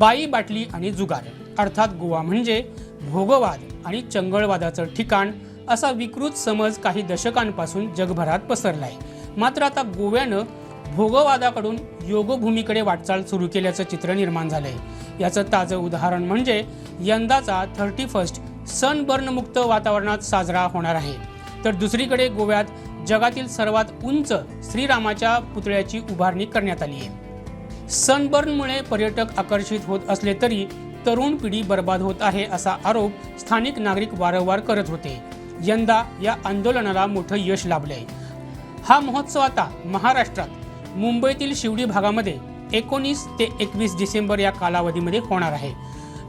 बाई बाटली आणि जुगार अर्थात गोवा म्हणजे भोगवाद आणि चंगळवादाचं ठिकाण असा विकृत समज काही दशकांपासून जगभरात पसरलाय. मात्र आता गोव्यानं भोगवादाकडून योगभूमीकडे वाटचाल सुरू केल्याचं चित्र निर्माण झालंय. याचं ताजं उदाहरण म्हणजे यंदाचा थर्टी फर्स्ट सनबर्नमुक्त वातावरणात साजरा होणार आहे. तर दुसरीकडे गोव्यात जगातील सर्वात उंच श्रीरामाच्या पुतळ्याची उभारणी करण्यात आली आहे सनबर्नमुळे पर्यटक आकर्षित होत असले तरी तरुण पिढी बर्बाद होत आहे असा आरोप स्थानिक नागरिक वारंवार करत होते. यंदा या आंदोलनाला मोठं यश लाभले हा महोत्सव आता महाराष्ट्रात मुंबईतील शिवडी भागामध्ये एकोणीस ते एकवीस डिसेंबर या कालावधीमध्ये होणार आहे.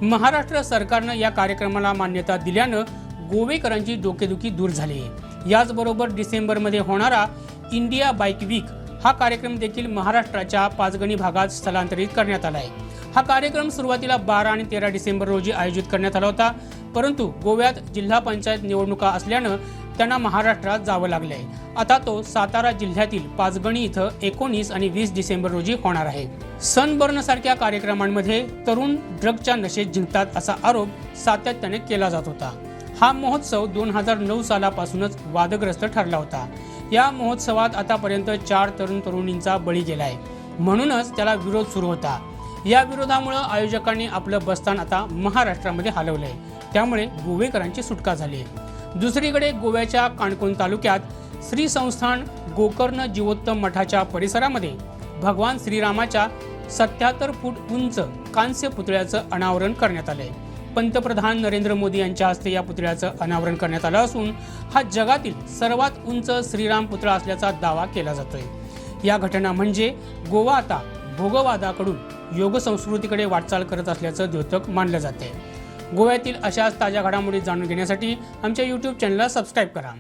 महाराष्ट्र सरकारनं या कार्यक्रमाला मान्यता दिल्यानं गोवेकरांची डोकेदुखी दूर झाली आहे याचबरोबर डिसेंबरमध्ये होणारा इंडिया बाईक वीक हा कार्यक्रम देखील महाराष्ट्राच्या पाचगणी भागात स्थलांतरित करण्यात आला आहे. हा कार्यक्रम सुरुवातीला बारा आणि तेरा डिसेंबर रोजी आयोजित करण्यात आला होता परंतु गोव्यात जिल्हा पंचायत निवडणुका असल्यानं त्यांना महाराष्ट्रात जावं लागलं आहे आता तो सातारा जिल्ह्यातील पाचगणी इथं एकोणीस आणि वीस डिसेंबर रोजी होणार आहे. सनबर्न सारख्या कार्यक्रमांमध्ये तरुण ड्रगच्या नशेत जिंकतात असा आरोप सातत्याने केला जात होता. हा महोत्सव दोन हजार नऊ सालापासूनच वादग्रस्त ठरला होता. या महोत्सवात आतापर्यंत चार तरुण तरुणींचा बळी गेलाय म्हणूनच त्याला विरोध सुरू होता. या विरोधामुळं आयोजकांनी आपलं बस्तान आता महाराष्ट्रामध्ये हलवलंय. त्यामुळे गोवेकरांची सुटका झाली आहे. दुसरीकडे गोव्याच्या काणकोण तालुक्यात श्री संस्थान गोकर्ण जीवोत्तम मठाच्या परिसरामध्ये भगवान श्रीरामाच्या सत्याहत्तर फूट उंच कांस्य पुतळ्याचं अनावरण करण्यात आलं आहे पंतप्रधान नरेंद्र मोदी यांच्या हस्ते या पुतळ्याचं अनावरण करण्यात आलं असून हा जगातील सर्वात उंच श्रीराम पुतळा असल्याचा दावा केला जातोय. या घटना म्हणजे गोवा आता भोगवादाकडून योग संस्कृतीकडे वाटचाल करत असल्याचं द्योतक मानलं जाते गोव्यातील अशाच ताज्या घडामोडी जाणून घेण्यासाठी आमच्या यूट्यूब चॅनलला सबस्क्राईब करा.